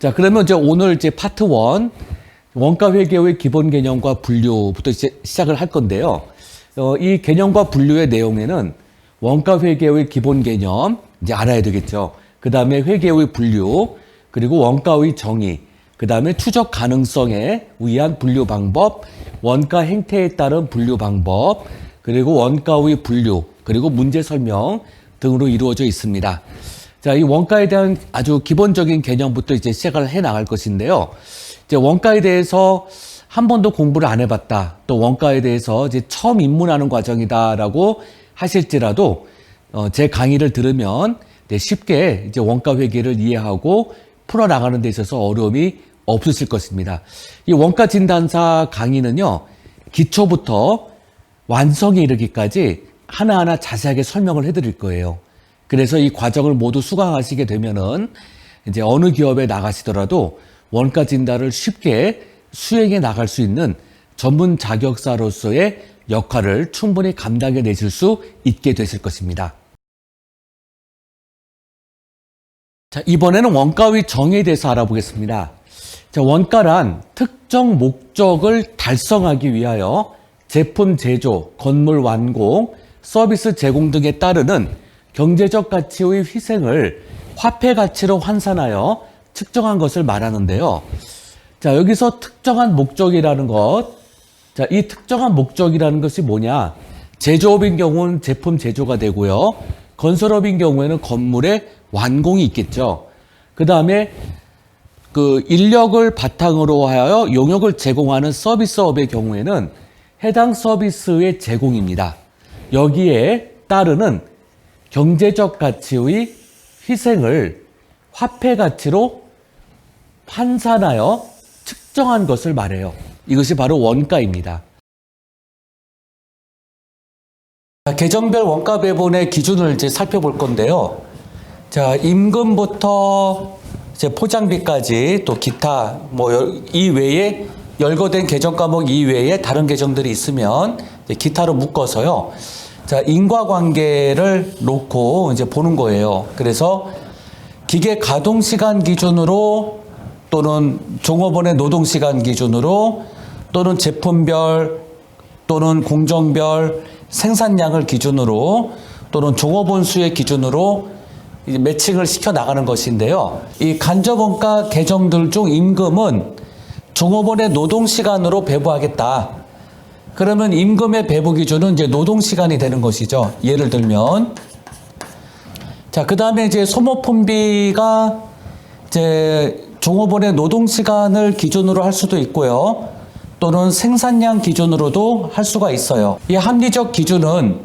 자, 그러면 이제 오늘 이제 파트 1 원가 회계의 기본 개념과 분류부터 이제 시작을 할 건데요. 어, 이 개념과 분류의 내용에는 원가 회계의 기본 개념 이제 알아야 되겠죠. 그 다음에 회계의 분류, 그리고 원가의 정의, 그 다음에 추적 가능성에 의한 분류 방법, 원가 행태에 따른 분류 방법, 그리고 원가의 분류, 그리고 문제 설명 등으로 이루어져 있습니다. 자, 이 원가에 대한 아주 기본적인 개념부터 이제 시작을 해 나갈 것인데요. 이제 원가에 대해서 한 번도 공부를 안 해봤다. 또 원가에 대해서 이제 처음 입문하는 과정이다라고 하실지라도 어, 제 강의를 들으면 네, 쉽게 이제 원가 회계를 이해하고 풀어 나가는 데 있어서 어려움이 없으실 것입니다. 이 원가 진단사 강의는요 기초부터 완성에 이르기까지 하나하나 자세하게 설명을 해드릴 거예요. 그래서 이 과정을 모두 수강하시게 되면은 이제 어느 기업에 나가시더라도 원가 진단을 쉽게 수행해 나갈 수 있는 전문 자격사로서의 역할을 충분히 감당해 내실 수 있게 되실 것입니다. 자, 이번에는 원가의 정의에 대해서 알아보겠습니다. 자, 원가란 특정 목적을 달성하기 위하여 제품 제조, 건물 완공, 서비스 제공 등에 따르는 경제적 가치의 희생을 화폐 가치로 환산하여 측정한 것을 말하는데요. 자, 여기서 특정한 목적이라는 것. 자, 이 특정한 목적이라는 것이 뭐냐? 제조업인 경우는 제품 제조가 되고요. 건설업인 경우에는 건물의 완공이 있겠죠. 그 다음에 그 인력을 바탕으로 하여 용역을 제공하는 서비스업의 경우에는 해당 서비스의 제공입니다. 여기에 따르는 경제적 가치의 희생을 화폐 가치로 환산하여 측정한 것을 말해요. 이것이 바로 원가입니다. 자, 계정별 원가 배분의 기준을 이제 살펴볼 건데요. 자, 임금부터 이제 포장비까지 또 기타 뭐 이 외에 열거된 계정 과목 이외에 다른 계정들이 있으면 기타로 묶어서요. 자, 인과관계를 놓고 이제 보는 거예요. 그래서 기계 가동 시간 기준으로 또는 종업원의 노동 시간 기준으로 또는 제품별 또는 공정별 생산량을 기준으로 또는 종업원 수의 기준으로 이제 매칭을 시켜 나가는 것인데요. 이 간접원가 계정들 중 임금은 종업원의 노동 시간으로 배부하겠다. 그러면 임금의 배부 기준은 이제 노동 시간이 되는 것이죠. 예를 들면 자, 그다음에 이제 소모품비가 이제 종업원의 노동 시간을 기준으로 할 수도 있고요. 또는 생산량 기준으로도 할 수가 있어요. 이 합리적 기준은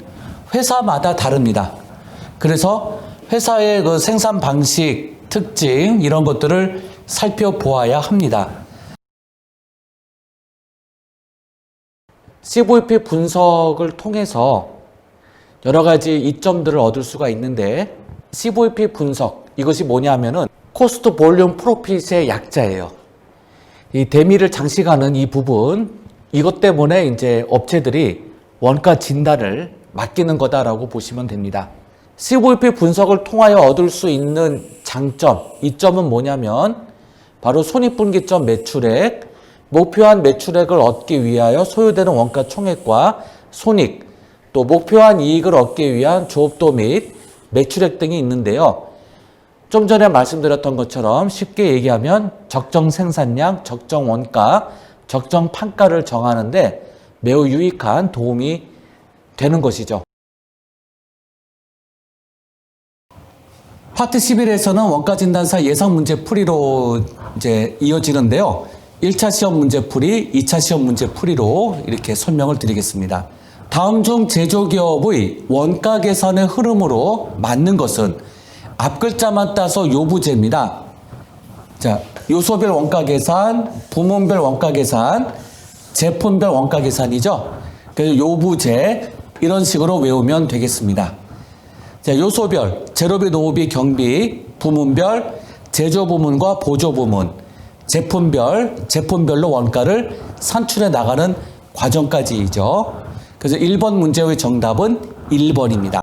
회사마다 다릅니다. 그래서 회사의 그 생산 방식, 특징 이런 것들을 살펴보아야 합니다. CVP 분석을 통해서 여러 가지 이점들을 얻을 수가 있는데 CVP 분석 이것이 뭐냐면은 코스트 볼륨 프로핏의 약자예요. 이 대미를 장식하는 이 부분 이것 때문에 이제 업체들이 원가 진단을 맡기는 거다라고 보시면 됩니다. CVP 분석을 통하여 얻을 수 있는 장점, 이점은 뭐냐면 바로 손익분기점 매출액, 목표한 매출액을 얻기 위하여 소요되는 원가 총액과 손익, 또 목표한 이익을 얻기 위한 조업도 및 매출액 등이 있는데요. 좀 전에 말씀드렸던 것처럼 쉽게 얘기하면 적정 생산량, 적정 원가, 적정 판가를 정하는데 매우 유익한 도움이 되는 것이죠. 파트 11에서는 원가 진단사 예상 문제 풀이로 이제 이어지는데요. 1차 시험 문제 풀이, 2차 시험 문제 풀이로 이렇게 설명을 드리겠습니다. 다음 중 제조기업의 원가 계산의 흐름으로 맞는 것은 앞 글자만 따서 요부제입니다. 자, 요소별 원가 계산, 부문별 원가 계산, 제품별 원가 계산이죠. 그래서 요부제 이런 식으로 외우면 되겠습니다. 자, 요소별, 제로비, 노비, 경비, 부문별, 제조 부문과 보조 부문, 제품별, 제품별로 원가를 산출해 나가는 과정까지이죠. 그래서 1번 문제의 정답은 1번입니다.